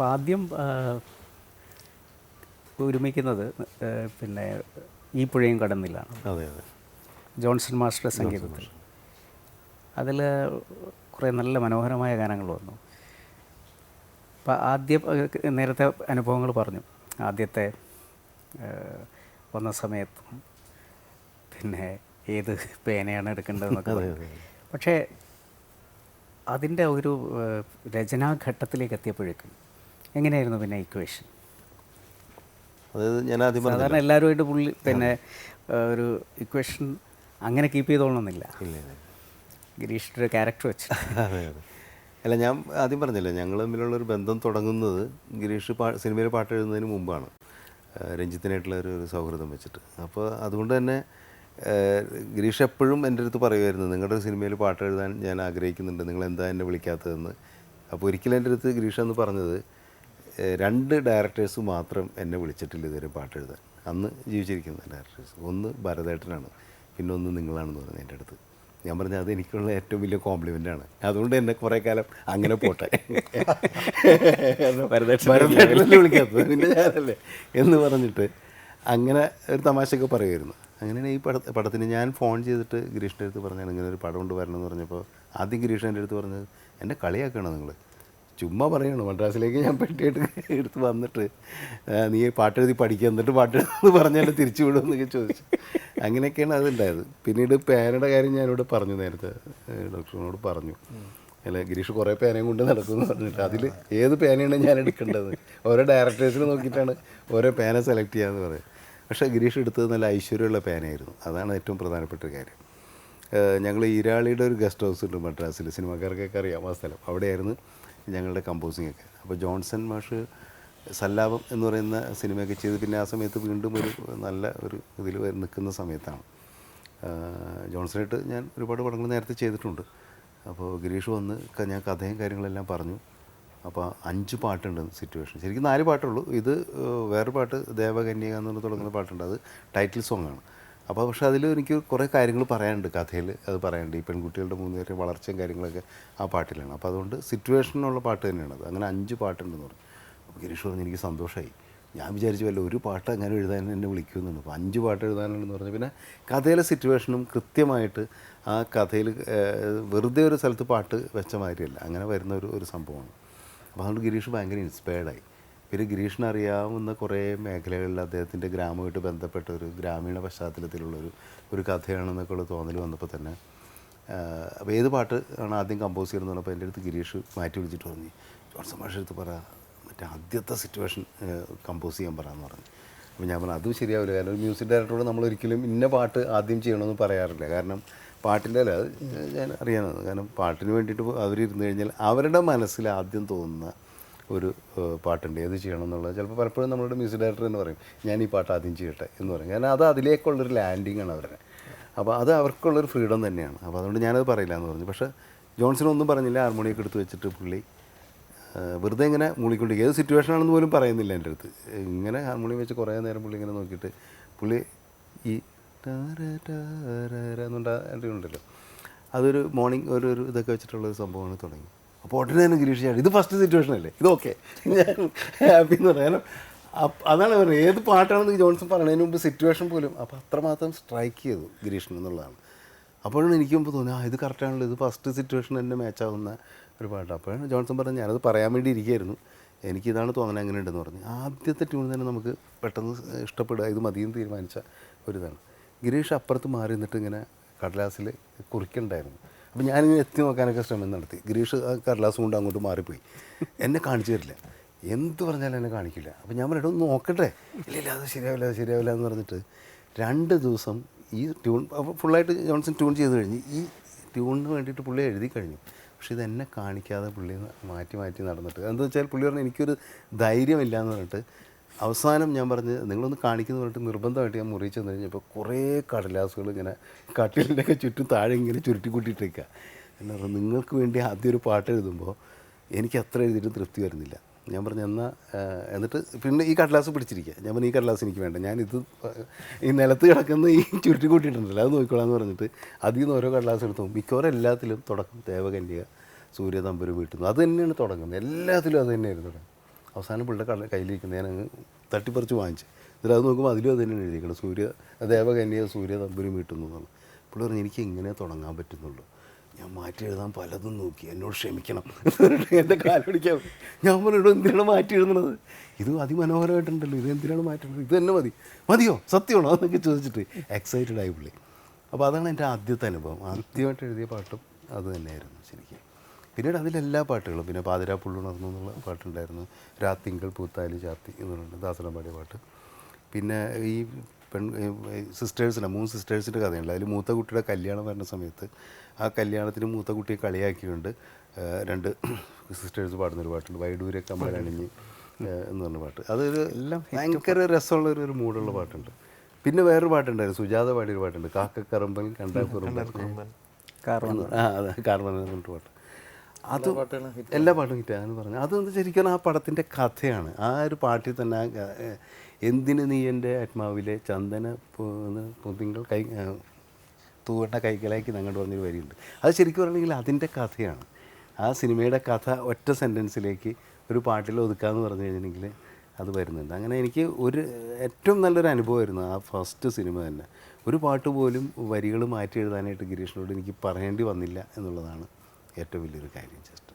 അപ്പോൾ ആദ്യം ഒരുമിക്കുന്നത് പിന്നെ ഈ പുഴയും കടന്നില്ലാണ് അതെ അതെ. ജോൺസൺ മാസ്റ്റർ സംഗീതത്തിൽ. അതിൽ കുറേ നല്ല മനോഹരമായ ഗാനങ്ങൾ വന്നു. അപ്പം ആദ്യം നേരത്തെ അനുഭവങ്ങൾ പറഞ്ഞു. ആദ്യത്തെ വന്ന സമയത്തും പിന്നെ ഏത് പേനയാണ് എടുക്കേണ്ടതെന്നൊക്കെ പക്ഷേ അതിന്റെ ഒരു രചനാഘട്ടത്തിലേക്ക് എത്തിയപ്പോഴേക്കും എങ്ങനെയായിരുന്നു പിന്നെ ഇക്വേഷൻ അതായത് ഞാൻ ആദ്യം സാധാരണ എല്ലാവരുമായിട്ട് പുള്ളി പിന്നെ ഒരു ഇക്വേഷൻ അങ്ങനെ കീപ്പ് ചെയ്തോളണമെന്നില്ല. ഇല്ല ഗിരീഷിന്റെ ഒരു ക്യാരക്ടർ വെച്ച്. അതെ അതെ. അല്ല ഞാൻ ആദ്യം പറഞ്ഞില്ലേ ഞങ്ങൾ തമ്മിലുള്ളൊരു ബന്ധം തുടങ്ങുന്നത് ഗിരീഷ് പാ സിനിമയിൽ പാട്ട് എഴുതുന്നതിന് മുമ്പാണ്. രഞ്ജിത്തിനായിട്ടുള്ള ഒരു ഒരു സൗഹൃദം വെച്ചിട്ട്. അപ്പോൾ അതുകൊണ്ട് തന്നെ ഗിരീഷ് എപ്പോഴും എന്റെ അടുത്ത് പറയുമായിരുന്നു നിങ്ങളുടെ സിനിമയിൽ പാട്ട് എഴുതാൻ ഞാൻ ആഗ്രഹിക്കുന്നുണ്ട് നിങ്ങൾ എന്താ എന്നെ വിളിക്കാത്തതെന്ന്? അപ്പോൾ ഒരിക്കലും എന്റെ അടുത്ത് ഗിരീഷ് എന്ന് പറഞ്ഞത് രണ്ട് ഡയറക്ടേഴ്സ് മാത്രം എന്നെ വിളിച്ചിട്ടില്ല ഇതുവരെ പാട്ട് എഴുതാൻ. അന്ന് ജീവിച്ചിരിക്കുന്ന ഡയറക്ടേഴ്സ്. ഒന്ന് ഭരതേട്ടനാണ്. പിന്നെ ഒന്ന് നിങ്ങളാണെന്ന് പറഞ്ഞു എന്റെ അടുത്ത്. ഞാൻ പറഞ്ഞ അത് എനിക്കുള്ള ഏറ്റവും വലിയ കോംപ്ലിമെന്റ് ആണ്. അതുകൊണ്ട് എന്നെ കുറേ കാലം അങ്ങനെ പോട്ടെ. വിളിക്കാത്തത് പിന്നെ ഞാനല്ലേ? എന്ന് പറഞ്ഞിട്ട് അങ്ങനെ ഒരു തമാശയൊക്കെ പറയുമായിരുന്നു. അങ്ങനെയാണ് ഈ പട പടത്തിന് ഞാൻ ഫോൺ ചെയ്തിട്ട് ഗിരീഷിന്റെ അടുത്ത് പറഞ്ഞാണ് ഇങ്ങനെ ഒരു പടം കൊണ്ട് വരണം എന്ന് പറഞ്ഞപ്പോൾ ആദ്യം ഗിരീഷ് എന്റെ അടുത്ത് പറഞ്ഞത് എന്നെ കളിയാക്കണം നിങ്ങൾ? ചുമ്മാ പറയണം. മദ്രാസിലേക്ക് ഞാൻ പെട്ടിയിട്ട് എടുത്ത് വന്നിട്ട് നീ പാട്ട് എഴുതി പഠിക്കുക എന്നിട്ട് പാട്ട് എഴുതുമെന്ന് പറഞ്ഞാൽ തിരിച്ചു വിടുമെന്നൊക്കെ ചോദിച്ചു. അങ്ങനെയൊക്കെയാണ് അതുണ്ടായത് പിന്നീട് പേനയുടെ കാര്യം ഞാനിവിടെ പറഞ്ഞു നേരത്തെ ഡോക്ടറിനോട് പറഞ്ഞു. അല്ല ഗിരീഷ് കുറേ പേനയും കൊണ്ട് നടക്കുമെന്ന് പറഞ്ഞിട്ട് അതിൽ ഏത് പേനയാണ് ഞാൻ എടുക്കേണ്ടത്? ഓരോ ഡയറക്ടേഴ്സിനെ നോക്കിയിട്ടാണ് ഓരോ പേന സെലക്ട് ചെയ്യാന്ന് പറയുന്നത്. പക്ഷേ ഗിരീഷ് എടുത്തത് നല്ല ഐശ്വര്യമുള്ള പേനയായിരുന്നു. അതാണ് ഏറ്റവും പ്രധാനപ്പെട്ട കാര്യം. ഞങ്ങൾ ഈരാളിയുടെ ഒരു ഗസ്റ്റ് ഹൗസ് ഉണ്ട് മദ്രാസിൽ സിനിമാക്കാർക്കൊക്കെ അറിയാം ആ സ്ഥലം. അവിടെയായിരുന്നു ഞങ്ങളുടെ കമ്പോസിങ് ഒക്കെ. അപ്പോൾ ജോൺസൺ മാഷ് സല്ലാപം എന്ന് പറയുന്ന സിനിമയൊക്കെ ചെയ്ത് പിന്നെ ആ സമയത്ത് വീണ്ടും ഒരു നല്ല ഒരു ഇതിൽ നിൽക്കുന്ന സമയത്താണ്. ജോൺസണായിട്ട് ഞാൻ ഒരുപാട് പടങ്ങൾ നേരത്തെ ചെയ്തിട്ടുണ്ട്. അപ്പോൾ ഗിരീഷ് വന്ന് ഞാൻ കഥയും കാര്യങ്ങളെല്ലാം പറഞ്ഞു. അപ്പോൾ അഞ്ച് പാട്ടുണ്ട് സിറ്റുവേഷൻ ശരിക്കും നാല് പാട്ടുള്ളൂ. ഇത് വേറൊരു വേറെ പാട്ട് ദേവകന്യക എന്ന് പറഞ്ഞ് തുടങ്ങുന്ന പാട്ടുണ്ട്. അത് ടൈറ്റിൽ സോങ്ങാണ്. അപ്പോൾ പക്ഷെ അതിൽ എനിക്ക് കുറേ കാര്യങ്ങൾ പറയാനുണ്ട് കഥയിൽ. അത് പറയാനുണ്ട്. ഈ പെൺകുട്ടികളുടെ മൂന്ന് പേരുടെ വളർച്ചയും കാര്യങ്ങളൊക്കെ ആ പാട്ടിലാണ്. അപ്പോൾ അതുകൊണ്ട് സിറ്റുവേഷനുള്ള പാട്ട് തന്നെയാണ് അത്. അങ്ങനെ അഞ്ച് പാട്ടുണ്ടെന്ന് പറഞ്ഞു. അപ്പോൾ ഗിരീഷ് പറഞ്ഞു എനിക്ക് സന്തോഷമായി ഞാൻ വിചാരിച്ചു വല്ല ഒരു പാട്ട് അങ്ങനെ എഴുതാൻ എന്നെ വിളിക്കുമെന്നുണ്ട്. അപ്പോൾ അഞ്ച് പാട്ട് എഴുതാനുണ്ടെന്ന് പറഞ്ഞു. പിന്നെ കഥയിലെ സിറ്റുവേഷനും കൃത്യമായിട്ട് ആ കഥയിൽ വെറുതെ ഒരു സ്ഥലത്ത് പാട്ട് വെച്ച മാതിരിയല്ല. അങ്ങനെ വരുന്ന ഒരു ഒരു സംഭവമാണ്. അപ്പോൾ അതുകൊണ്ട് ഗിരീഷ് ഭയങ്കര ഇൻസ്പയർഡായി. പിന്നെ ഗിരീഷിന് അറിയാവുന്ന കുറേ മേഖലകളിൽ അദ്ദേഹത്തിന്റെ ഗ്രാമമായിട്ട് ബന്ധപ്പെട്ട ഒരു ഗ്രാമീണ പശ്ചാത്തലത്തിലുള്ളൊരു ഒരു കഥയാണെന്നൊക്കെ ഉള്ള തോന്നൽ വന്നപ്പോൾ തന്നെ അപ്പോൾ ഏത് പാട്ട് ആണ് ആദ്യം കമ്പോസ് ചെയ്യുന്നത് പറഞ്ഞപ്പോൾ എന്റെ അടുത്ത് ഗിരീഷ് മാറ്റി വിളിച്ചിട്ട് പറഞ്ഞു ജോൺസൺ മാഷ എടുത്ത് പറ മറ്റേ ആദ്യത്തെ സിറ്റുവേഷൻ കമ്പോസ് ചെയ്യാൻ പറയാമെന്ന് പറഞ്ഞു. അപ്പോൾ ഞാൻ പറഞ്ഞു അതും ശരിയാവില്ല. കാരണം ഒരു മ്യൂസിക് ഡയറക്ടറോട് നമ്മൾ ഒരിക്കലും ഇന്ന പാട്ട് ആദ്യം ചെയ്യണമെന്ന് പറയാറില്ല. കാരണം പാട്ടിന്റെ അല്ല അത് ഞാൻ അറിയാനാണ്. കാരണം പാട്ടിന് വേണ്ടിയിട്ട് അവരിരുന്ന് കഴിഞ്ഞാൽ അവരുടെ മനസ്സിൽ ആദ്യം തോന്നുന്ന ഒരു പാട്ടുണ്ട്. ഏത് ചെയ്യണം എന്നുള്ളത് ചിലപ്പോൾ പലപ്പോഴും നമ്മളുടെ മ്യൂസിക് ഡയറക്ടർ എന്ന് പറയും ഞാൻ ഈ പാട്ട് ആദ്യം ചെയ്യട്ടെ എന്ന് പറയും. കാരണം അത് അതിലേക്കുള്ളൊരു ലാൻഡിങ് ആണ് അവരുടെ. അപ്പോൾ അത് അവർക്കുള്ളൊരു ഫ്രീഡം തന്നെയാണ്. അപ്പോൾ അതുകൊണ്ട് ഞാനത് പറയില്ല എന്ന് പറഞ്ഞു. പക്ഷേ ജോൺസൺ ഒന്നും പറഞ്ഞില്ല ഹാർമോണിയൊക്കെ എടുത്ത് വെച്ചിട്ട് പുള്ളി വെറുതെ ഇങ്ങനെ മൂളിക്കൊണ്ടിരിക്കുക. ഏത് സിറ്റുവേഷൻ ആണെന്ന് പോലും പറയുന്നില്ല എന്റെ അടുത്ത്. ഇങ്ങനെ ഹാർമോണിയം വെച്ച് കുറേ നേരം പുള്ളി ഇങ്ങനെ നോക്കിയിട്ട് പുള്ളി ഈ എന്നുണ്ട ഉണ്ടല്ലോ. അതൊരു മോർണിംഗ് ഒരു ഒരു ഇതൊക്കെ വെച്ചിട്ടുള്ള ഒരു സംഭവമാണ് തുടങ്ങി. അപ്പോൾ ഉടനെ തന്നെ ഗിരീഷ് ഞാൻ ഇത് ഫസ്റ്റ് സിറ്റുവേഷൻ അല്ലേ? ഇത് ഓക്കെ ഞാൻ ഹാപ്പി എന്ന് പറയാം. കാരണം അതാണ് പറയുന്നത് ഏത് പാട്ടാണെന്ന് ജോൺസൺ പറയുന്നതിന് മുമ്പ് സിറ്റുവേഷൻ പോലും അപ്പോൾ അത്രമാത്രം സ്ട്രൈക്ക് ചെയ്തു ഗിരീഷിന് എന്നുള്ളതാണ്. അപ്പോഴാണ് എനിക്ക് മുമ്പ് തോന്നി ആ ഇത് കറക്റ്റാണല്ലോ ഇത് ഫസ്റ്റ് സിറ്റുവേഷൻ തന്നെ മാച്ച് ആവുന്ന ഒരു പാട്ട്. അപ്പോഴാണ് ജോൺസൺ പറഞ്ഞത് ഞാനത് പറയാൻ വേണ്ടി ഇരിക്കുകയായിരുന്നു. എനിക്കിതാണ് തോന്നുന്നത് അങ്ങനെ ഉണ്ടെന്ന് പറഞ്ഞു. ആദ്യത്തെ ട്യൂൺ തന്നെ നമുക്ക് പെട്ടെന്ന് ഇഷ്ടപ്പെടുക ഇത് മതിയെന്ന് തീരുമാനിച്ച ഒരിതാണ്. ഗിരീഷ് അപ്പുറത്ത് മാറി നിന്നിട്ട് ഇങ്ങനെ കടലാസിൽ കുറിക്കണ്ടായിരുന്നു. അപ്പോൾ ഞാനിങ്ങനെ എത്തി നോക്കാനൊക്കെ ശ്രമം നടത്തി. ഗിരീഷ് കടലാസ് കൊണ്ട് അങ്ങോട്ട് മാറിപ്പോയി. എന്നെ കാണിച്ചു തരില്ല. എന്ത് പറഞ്ഞാലും എന്നെ കാണിക്കില്ല. അപ്പോൾ ഞാൻ പറഞ്ഞു ഒന്ന് നോക്കട്ടെ. ഇല്ല ഇല്ല അത് ശരിയാവില്ല അത് ശരിയാവില്ല എന്ന് പറഞ്ഞിട്ട് രണ്ട് ദിവസം ഈ ട്യൂൺ അപ്പോൾ ഫുള്ളായിട്ട് ജോൺസൺ ട്യൂൺ ചെയ്ത് കഴിഞ്ഞ്. ഈ ട്യൂണിന് വേണ്ടിയിട്ട് പുള്ളി എഴുതി കഴിഞ്ഞു. പക്ഷേ ഇത് എന്നെ കാണിക്കാതെ പുള്ളി മാറ്റി മാറ്റി നടന്നിട്ട് എന്താ വെച്ചാൽ പുള്ളി പറഞ്ഞു എനിക്കൊരു ധൈര്യമില്ല എന്ന് പറഞ്ഞിട്ട് അവസാനം ഞാൻ പറഞ്ഞ് നിങ്ങളൊന്ന് കാണിക്കുന്നു പറഞ്ഞിട്ട് നിർബന്ധമായിട്ട് ഞാൻ ചെന്ന് കഴിഞ്ഞപ്പോൾ കുറേ കടലാസുകൾ ഇങ്ങനെ കട്ടിലിന്റെ ഒക്കെ ചുറ്റും താഴെ ഇങ്ങനെ ചുരുട്ടി കൂട്ടിയിട്ടേക്കുക എന്നാ നിങ്ങൾക്ക് വേണ്ടി ആദ്യം ഒരു പാട്ട് എഴുതുമ്പോൾ എനിക്ക് അത്ര എഴുതിയിട്ടും തൃപ്തി വരുന്നില്ല. ഞാൻ പറഞ്ഞു എന്നാൽ എന്നിട്ട് പിന്നെ ഈ കടലാസ് പിടിച്ചിരിക്കുക ഞാൻ പറഞ്ഞു ഈ കടലാസ് എനിക്ക് വേണ്ട. ഞാനിത് ഈ നിലത്ത് കിടക്കുന്ന ഈ ചുരുട്ടി കൂട്ടിയിട്ടുണ്ടല്ലോ അത് നോക്കിക്കോളാന്ന് പറഞ്ഞിട്ട് അതിൽ നിന്ന് ഓരോ കടലാസ് എടുത്തു മിക്കവാറും എല്ലാത്തിലും തുടക്കം ദേവകന്യക സൂര്യതമ്പുരം വീട്ടുന്നു അത് തന്നെയാണ് തുടങ്ങുന്നത്. എല്ലാത്തിലും അത് തന്നെയായിരുന്നു തുടങ്ങുന്നത്. അവസാനം പിള്ളേർ കയ്യിലിരിക്കുന്ന. ഞാൻ അങ്ങ് തട്ടിപ്പറിച്ച് വാങ്ങിച്ചു. എന്നിട്ട് അത് നോക്കുമ്പോൾ അതിലും അത് തന്നെയാണ് എഴുതിയിരിക്കണം സൂര്യ ദേവകന്യ സൂര്യ തമ്പുരും വീട്ടുന്നു എന്നാണ്. പുള്ളി പറഞ്ഞു എനിക്ക് ഇങ്ങനെ തുടങ്ങാൻ പറ്റുന്നുള്ളൂ. ഞാൻ മാറ്റി എഴുതാൻ പലതും നോക്കി. എന്നോട് ക്ഷമിക്കണം. എന്റെ കാൽ പിടിക്കാൻ ഞാൻ പറഞ്ഞു എന്തിനാണ് മാറ്റി എഴുതുന്നത്? ഇത് അതിമനോഹരമായിട്ടുണ്ടല്ലോ. ഇത് എന്തിനാണ് മാറ്റുന്നത് ഇത് തന്നെ മതി. മതിയോ? സത്യമാണോ? എന്നൊക്കെ ചോദിച്ചിട്ട് എക്സൈറ്റഡ് ആയി പുള്ളി. അപ്പോൾ അതാണ് എന്റെ ആദ്യത്തെ അനുഭവം. ആദ്യമായിട്ട് എഴുതിയ പാട്ടും അത് തന്നെയായിരുന്നു ശരിക്കും. പിന്നീട് അതിലെല്ലാ പാട്ടുകളും പിന്നെ പാതിരാ പുള്ളുണർന്നു എന്നുള്ള പാട്ടുണ്ടായിരുന്നു. രാത്തിങ്കൾ പൂത്താലി ചാത്തി എന്നുള്ളത് ദാസനം പാടിയ പാട്ട്. പിന്നെ ഈ പെൺ സിസ്റ്റേഴ്സിന്റെ മൂന്ന് സിസ്റ്റേഴ്സിന്റെ കഥയുണ്ട്. അതിൽ മൂത്ത കുട്ടിയുടെ കല്യാണം വരുന്ന സമയത്ത് ആ കല്യാണത്തിന് മൂത്ത കുട്ടിയെ കളിയാക്കിക്കൊണ്ട് രണ്ട് സിസ്റ്റേഴ്സ് പാടുന്നൊരു പാട്ടുണ്ട്. വൈഡൂരെ കമ്മലണിഞ്ഞ് എന്ന് പറഞ്ഞ പാട്ട്. അതൊരു എല്ലാം ഭയങ്കര രസമുള്ള ഒരു മൂടുള്ള പാട്ടുണ്ട്. പിന്നെ വേറൊരു പാട്ടുണ്ടായിരുന്നു. സുജാത പാടിയൊരു പാട്ടുണ്ട്. കാക്കക്കറമ്പൻ കണ്ടാ കുറുമ്പൻ. കാരണം ആ അതെ. കാർമൻ എന്ന് പറഞ്ഞിട്ട് പാട്ട്. അത് എല്ലാ പാട്ടും ഹിറ്റാന്ന് പറഞ്ഞു. അത് ശരിക്കും ആ പടത്തിന്റെ കഥയാണ്. ആ ഒരു പാട്ടിൽ തന്നെ എന്തിന് നീ എന്റെ ആത്മാവിലെ ചന്ദന പുതിങ്ങൾ കൈ തൂവണ്ട കൈകളേക്ക് ഞങ്ങളുടെ പറഞ്ഞൊരു വരിയുണ്ട്. അത് ശരിക്കും പറഞ്ഞെങ്കിൽ അതിന്റെ കഥയാണ്. ആ സിനിമയുടെ കഥ ഒറ്റ സെന്റൻസിലേക്ക് ഒരു പാട്ടിൽ ഒതുക്കാന്ന് പറഞ്ഞു കഴിഞ്ഞിട്ടുണ്ടെങ്കിൽ അത് വരുന്നുണ്ട്. അങ്ങനെ എനിക്ക് ഒരു ഏറ്റവും നല്ലൊരു അനുഭവമായിരുന്നു ആ ഫസ്റ്റ് സിനിമ തന്നെ. ഒരു പാട്ട് പോലും വരികൾ മാറ്റി എഴുതാനായിട്ട് ഗിരീഷിനോട് എനിക്ക് പറയേണ്ടി വന്നില്ല എന്നുള്ളതാണ് ഏറ്റവും വലിയൊരു കാര്യം ജസ്റ്റ്